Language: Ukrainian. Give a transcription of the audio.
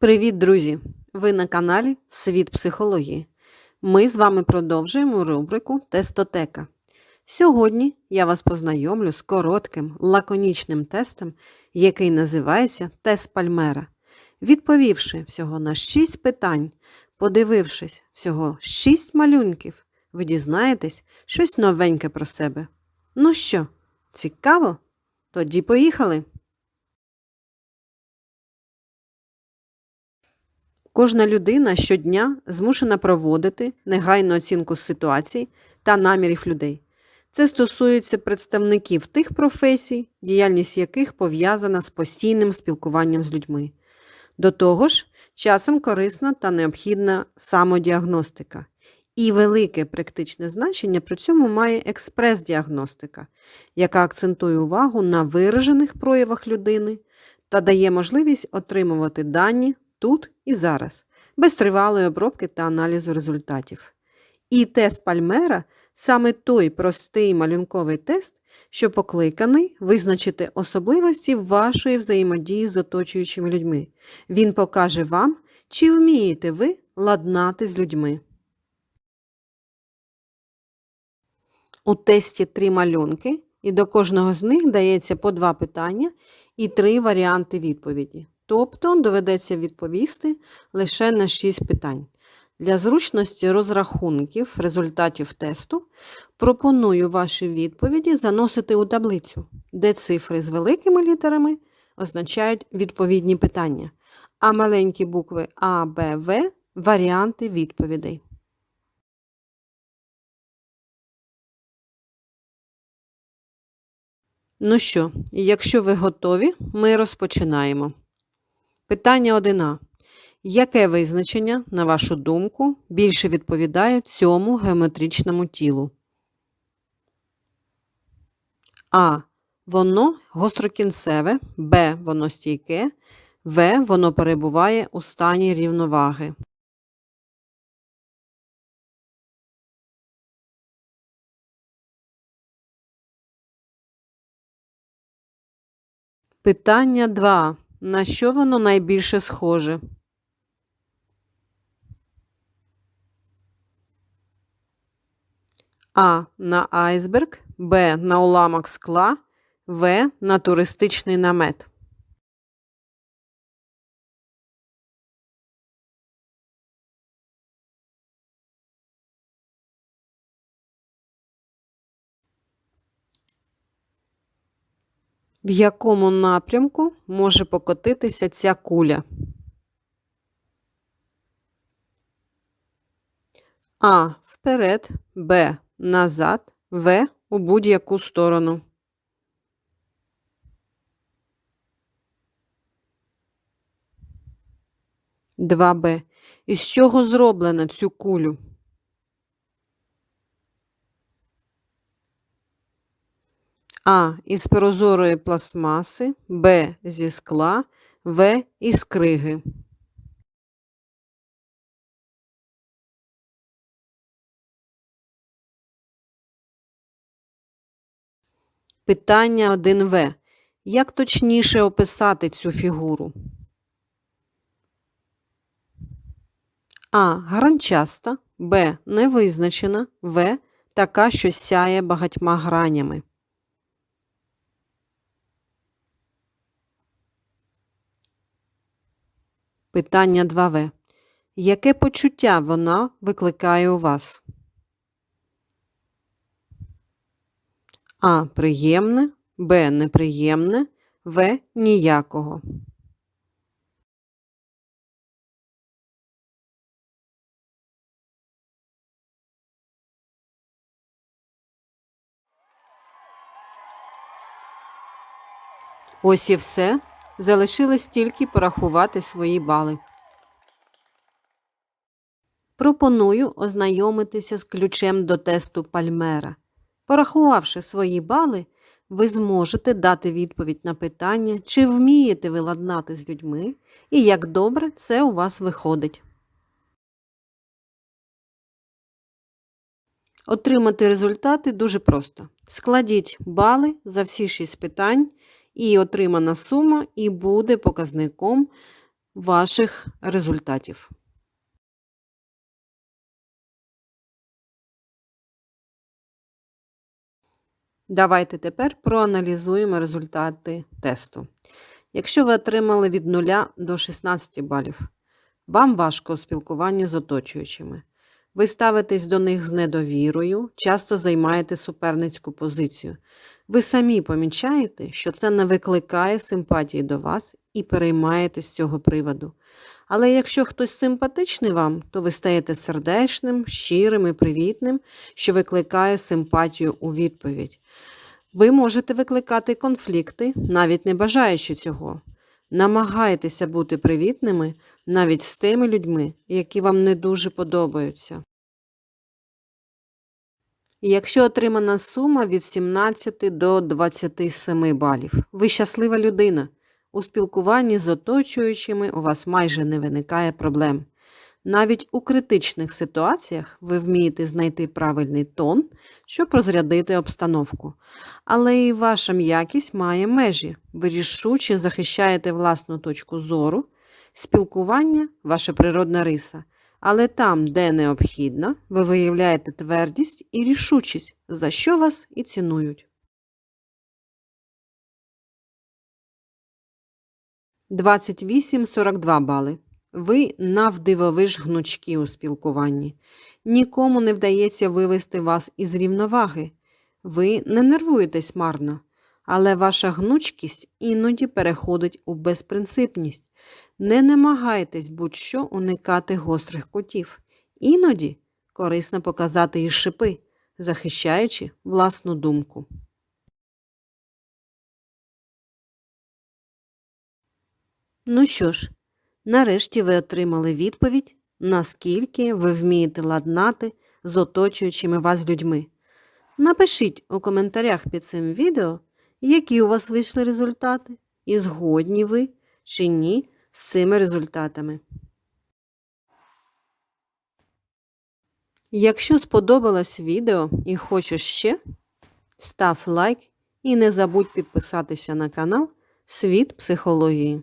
Привіт, друзі! Ви на каналі Світ психології. Ми з вами продовжуємо рубрику Тестотека. Сьогодні я вас познайомлю з коротким лаконічним тестом, який називається Тест Пальмера. Відповівши всього на 6 питань, подивившись всього 6 малюнків, ви дізнаєтесь щось новеньке про себе. Ну що, цікаво? Тоді поїхали! Кожна людина щодня змушена проводити негайну оцінку ситуацій та намірів людей. Це стосується представників тих професій, діяльність яких пов'язана з постійним спілкуванням з людьми. До того ж, часом корисна та необхідна самодіагностика. І велике практичне значення при цьому має експрес-діагностика, яка акцентує увагу на виражених проявах людини та дає можливість отримувати дані тут і зараз, без тривалої обробки та аналізу результатів. І тест Пальмера саме той простий малюнковий тест, що покликаний визначити особливості вашої взаємодії з оточуючими людьми. Він покаже вам, чи вмієте ви ладнати з людьми. У тесті три малюнки, і до кожного з них дається по два питання і три варіанти відповіді. Тобто доведеться відповісти лише на 6 питань. Для зручності розрахунків результатів тесту пропоную ваші відповіді заносити у таблицю, де цифри з великими літерами означають відповідні питання, а маленькі букви А, Б, В варіанти відповідей. Ну що, якщо ви готові, ми розпочинаємо. Питання 1. Яке визначення, на вашу думку, більше відповідає цьому геометричному тілу? А. Воно гострокінцеве, Б. Воно стійке, В. Воно перебуває у стані рівноваги. Питання 2. На що воно найбільше схоже? А. На айсберг, Б. На уламок скла, В. На туристичний намет. В якому напрямку може покотитися ця куля? А. Вперед, Б. Назад, В. У будь-яку сторону. Два Б. Із чого зроблено цю кулю? А. Із прозорої пластмаси, Б. Зі скла, В. Із криги. Питання 1В. Як точніше описати цю фігуру? А. Гранчаста, Б. Невизначена, В. Така, що сяє багатьма гранями. Питання 2В. Яке почуття вона викликає у вас? А. Приємне, Б. Неприємне, В. Ніякого. Ось і все. Залишилось тільки порахувати свої бали. Пропоную ознайомитися з ключем до тесту Пальмера. Порахувавши свої бали, ви зможете дати відповідь на питання, чи вмієте ви ладнати з людьми і як добре це у вас виходить. Отримати результати дуже просто. Складіть бали за всі 6 питань, і отримана сума і буде показником ваших результатів. Давайте тепер проаналізуємо результати тесту. Якщо ви отримали від 0 до 16 балів, вам важко у спілкуванні з оточуючими. Ви ставитесь до них з недовірою, часто займаєте суперницьку позицію. Ви самі помічаєте, що це не викликає симпатії до вас і переймаєтесь з цього приводу. Але якщо хтось симпатичний вам, то ви стаєте сердечним, щирим і привітним, що викликає симпатію у відповідь. Ви можете викликати конфлікти, навіть не бажаючи цього. Намагайтеся бути привітними навіть з тими людьми, які вам не дуже подобаються. Якщо отримана сума від 17 до 27 балів, ви щаслива людина. У спілкуванні з оточуючими у вас майже не виникає проблем. Навіть у критичних ситуаціях ви вмієте знайти правильний тон, щоб розрядити обстановку. Але і ваша м'якість має межі. Ви рішуче захищаєте власну точку зору, спілкування ваша природна риса. Але там, де необхідно, ви виявляєте твердість і рішучість, за що вас і цінують. 28-42 бали. Ви навдивовиж гнучкі у спілкуванні. Нікому не вдається вивести вас із рівноваги. Ви не нервуєтесь марно, але ваша гнучкість іноді переходить у безпринципність. Не намагайтесь будь-що уникати гострих кутів. Іноді корисно показати і шипи, захищаючи власну думку. Ну що ж, нарешті ви отримали відповідь, наскільки ви вмієте ладнати з оточуючими вас людьми. Напишіть у коментарях під цим відео, які у вас вийшли результати, і згодні ви чи ні з цими результатами. Якщо сподобалось відео і хочеш ще, став лайк і не забудь підписатися на канал Світ психології.